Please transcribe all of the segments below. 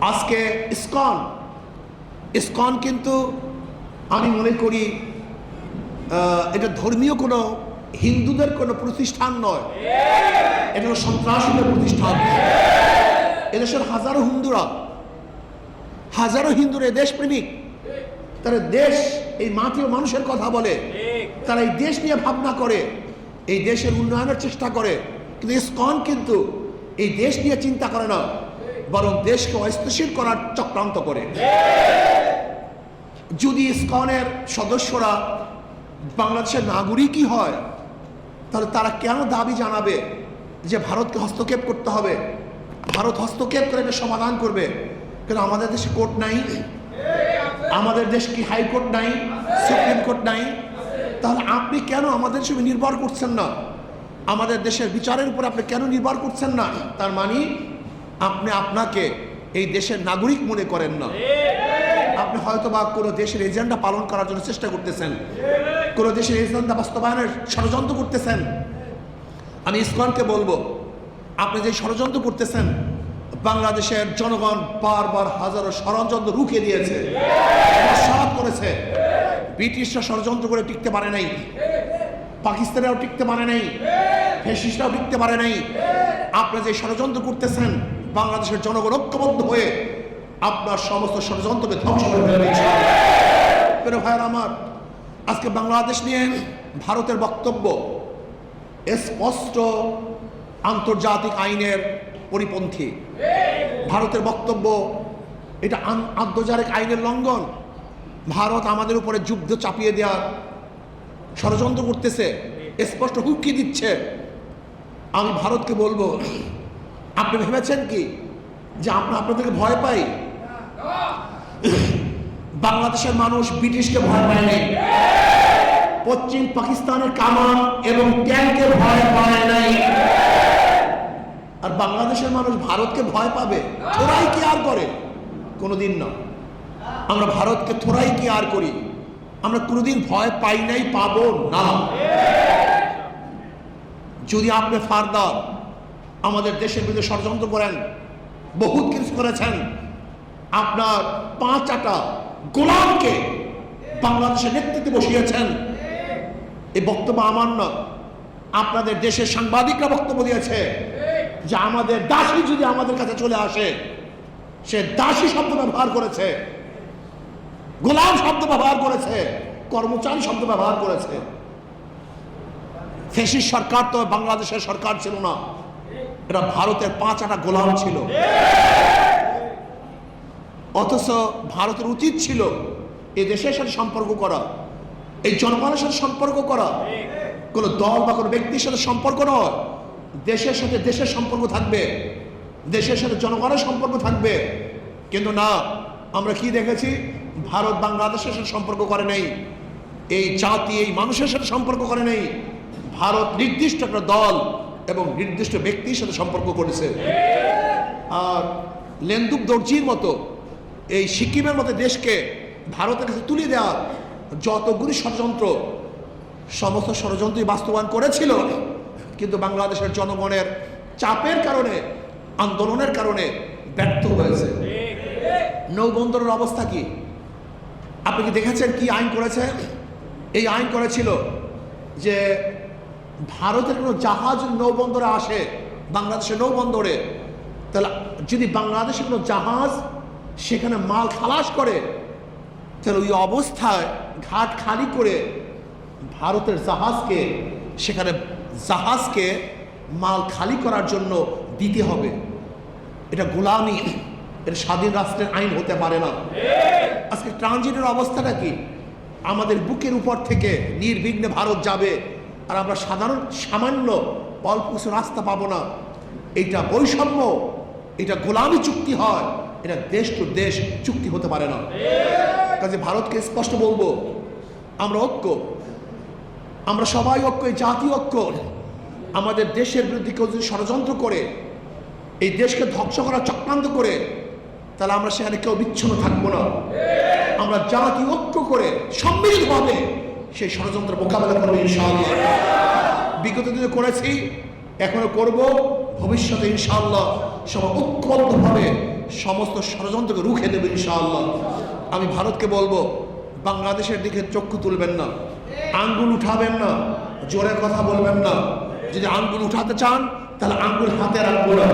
আজকে ISKCON. ISKCON কিন্তু আমি মনে করি এটা ধর্মীয় কোনো, হিন্দুদের কোনো প্রতিষ্ঠান নয়। এটা সন্ত্রাসীদের প্রতিষ্ঠান। এদেশের হাজারো হিন্দুরা হাজারো হিন্দুরা দেশপ্রেমিক। তারা দেশ, এই মাটি ও মানুষের কথা বলে। তারা এই দেশ নিয়ে ভাবনা করে, এই দেশের উন্নয়নের চেষ্টা করে। কিন্তু ইসকন কিন্তু এই দেশ নিয়ে চিন্তা করে না। বরং দেশকে অস্থিতিশীল করার চক্রান্ত করে। যদি ইসকনের সদস্যরা বাংলাদেশের নাগরিকই হয়, তাহলে তারা কেন দাবি জানাবে যে ভারতকে হস্তক্ষেপ করতে হবে? ভারত হস্তক্ষেপ করে এটা সমাধান করবে। কেন আমাদের দেশে কোর্ট নাই। আমাদের দেশ কি হাইকোর্ট নাই? সুপ্রিম কোর্ট নাই? তাহলে আপনি কেন আমাদের সঙ্গে নির্ভর করছেন না? আমাদের দেশের বিচারের উপর আপনি কেন নির্ভর করছেন না? তার মানে আপনি আপনাকে এই দেশের নাগরিক মনে করেন না। আপনি হয়তো বা কোনো দেশের এজেন্ডা পালন করার জন্য চেষ্টা করতেছেন। কোনো দেশের এজেন্ডা বাস্তবায়নের ষড়যন্ত্র করতেছেন। আমি ইসকনকে বলব, আপনি যে ষড়যন্ত্র করতেছেন, বাংলাদেশের জনগণ বারবার হাজারো ষড়যন্ত্র রুখে দিয়েছে। সাত করেছে। ব্রিটিশরা ষড়যন্ত্র করে টিকতে পারে নাই। পাকিস্তানেও টিকতে পারে নাই। ফেসিসরাও টিকতে পারে নাই। আপনি যে ষড়যন্ত্র করতেছেন বাংলাদেশের জনগণ ঐক্যবদ্ধ হয়ে আপনার সমস্ত ষড়যন্ত্রকে ধ্বংস করে ফেলবে। প্রিয় ভাইয়ের আমার, আজকে বাংলাদেশ নিয়ে ভারতের বক্তব্য স্পষ্ট আন্তর্জাতিক আইনের পরিপন্থী। ভারতের বক্তব্য, এটা আন্তর্জাতিক আইনের লঙ্ঘন। ভারত আমাদের উপরে যুদ্ধ চাপিয়ে দেওয়ার ষড়যন্ত্র করতেছে, স্পষ্ট হুমকি দিচ্ছে। আমি ভারতকে বলব আপনি ভেবেছেন কি? যে আমরা আপনাদেরকে ভয় পাই? বাংলাদেশের মানুষ ব্রিটিশকে ভয় পায় নাই। পশ্চিম পাকিস্তানের কামান এবং ট্যাঙ্কে ভয় পায় নাই। আর বাংলাদেশের মানুষ ভারতকে ভয় পাবে? থোড়াই কি আর করে? কোনোদিন না। আমরা ভারতকে থোড়াই কি আর করি? আমরা কোনোদিন ভয় পাই নাই, পাবো না। যদি আপনি ফারদার আমাদের দেশের বিরুদ্ধে ষড়যন্ত্র করেন, বহুত কিছু করেছেন। আপনার পাঁচ আটা গোলামকে বাংলাদেশের নেতৃত্বে বসিয়েছেন। এই বক্তব্য আমার না, আপনাদের দেশের সাংবাদিকরা বক্তব্য দিয়েছে যে আমাদের দাসী যদি আমাদের কাছে চলে আসে, সে দাসী শব্দ ব্যবহার করেছে, গোলাম শব্দ ব্যবহার করেছে, কর্মচারী শব্দ ব্যবহার করেছে। ফেসির সরকার তো বাংলাদেশের সরকার ছিল না। এটা ভারতের পাঁচ আটা গোলাম ছিল। অথচ ভারতের উচিত ছিল এই দেশের সাথে সম্পর্ক করা, এই জনগণের সাথে সম্পর্ক করা। কোনো দল বা কোনো ব্যক্তির সাথে সম্পর্ক নয়, দেশের সাথে দেশের সম্পর্ক থাকবে, দেশের সাথে জনগণের সম্পর্ক থাকবে। কিন্তু না, আমরা কি দেখেছি? ভারত বাংলাদেশের সাথে সম্পর্ক করে নেই, এই জাতি, এই মানুষের সাথে সম্পর্ক করে নেই। ভারত নির্দিষ্ট একটা দল এবং নির্দিষ্ট ব্যক্তির সাথে সম্পর্ক করেছে। আর লেন্দুক দর্জির মতো এই সিকিমের মতো দেশকে ভারতের কাছে তুলে দেওয়া যতগুলি ষড়যন্ত্র, সমস্ত ষড়যন্ত্রই বাস্তবায়ন করেছিল, কিন্তু বাংলাদেশের জনগণের চাপের কারণে, আন্দোলনের কারণে ব্যর্থ হয়েছে। নৌবন্দরের অবস্থা কি? আপনি কি দেখেছেন কি আইন করেছে? এই আইন করেছিল যে ভারতের কোনো জাহাজ নৌবন্দরে আসে, বাংলাদেশের নৌবন্দরে, তাহলে যদি বাংলাদেশের কোনো জাহাজ সেখানে মাল খালাস করে, তাহলে ওই অবস্থায় ঘাট খালি করে ভারতের জাহাজকে, সেখানে জাহাজকে মাল খালি করার জন্য দিতে হবে। এটা গোলামি, এটা স্বাধীন রাষ্ট্রের আইন হতে পারে না। আজকে ট্রানজিটের অবস্থাটা কি? আমাদের বুকের উপর থেকে নির্বিঘ্নে ভারত যাবে। আর আমরা সাধারণ সামান্য অল্প কিছু রাস্তা পাবো না। এটা বৈষম্য এটা গোলামি চুক্তি হয়, এটা দেশ টু দেশ চুক্তি হতে পারে না। কাজে ভারতকে স্পষ্ট বলব, আমরা ঐক্য। আমরা সবাই ঐক্য, এই জাতীয় ঐক্য। আমাদের দেশের বিরুদ্ধে কেউ যদি ষড়যন্ত্র করে, এই দেশকে ধ্বংস করা চক্রান্ত করে, তাহলে আমরা সেখানে কেউ বিচ্ছন্ন থাকব না। আমরা জাতি ঐক্য করে, সম্মিলিতভাবে সেই ষড়যন্ত্র মোকাবেলা করব ইনশাআল্লাহ। বিগত দিনে করেছি, এখনও করব, ভবিষ্যতে ইনশাআল্লাহ সবাই ঐক্যবদ্ধভাবে সমস্ত ষড়যন্ত্রকে রুখে দেবে ইনশাআল্লাহ। আমি ভারতকে বলব, বাংলাদেশের দিকে চক্ষু তুলবেন না, আঙ্গুল উঠাবেন না, জোরে কথা বলবেন না। যদি আঙ্গুল উঠাতে চান, তাহলে আঙ্গুল হাতে রাখব না।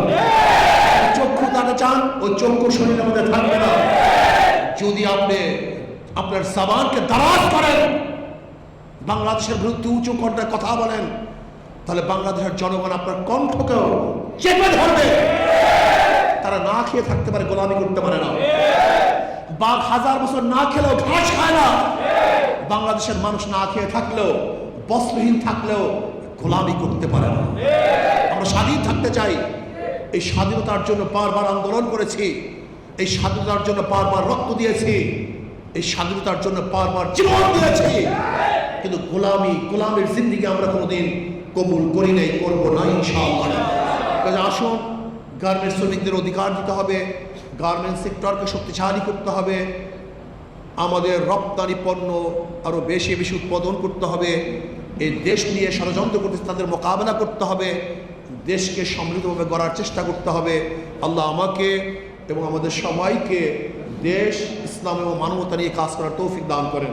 চক্ষু তাতে চান, ওই চক্ষু শরীরের মধ্যে থাকবে না। যদি আপনি আপনার সাবানকে দারাজ করেন বাংলাদেশের বিরুদ্ধে উঁচু কণ্ঠে কথা বলেন, তাহলে বাংলাদেশের জনগণ আপনার কণ্ঠকেও চেপে ধরবে। তারা না খেয়ে থাকতে পারে, গোলামি করতে পারে না। বাঘ হাজার বছর না খেলেও ঘাস খায় না। বাংলাদেশের মানুষ না খেয়ে থাকলেও, বস্ত্রহীন থাকলেও গোলামি করতে পারে না। আমরা স্বাধীন থাকতে চাই। এই স্বাধীনতার জন্য বারবার আন্দোলন করেছি। এই স্বাধীনতার জন্য বারবার রক্ত দিয়েছি। এই স্বাধীনতার জন্য বারবার জীবন দিয়েছি। কিন্তু গোলামি, গোলামের জিন্দিগি আমরা কোনোদিন কবুল করি নাই, করব না, ইনশাআল্লাহ। আসুন গার্মেন্টস শ্রমিকদের অধিকার দিতে হবে গার্মেন্টস সেক্টরকে শক্তিশালী করতে হবে, আমাদের রপ্তানি পণ্য আরও বেশি বেশি উৎপাদন করতে হবে, এই দেশ নিয়ে ষড়যন্ত্র করতে তাদের মোকাবেলা করতে হবে, দেশকে সমৃদ্ধভাবে গড়ার চেষ্টা করতে হবে। আল্লাহ আমাকে এবং আমাদের সবাইকে দেশ, ইসলাম এবং মানবতা নিয়ে কাজ করার তৌফিক দান করেন।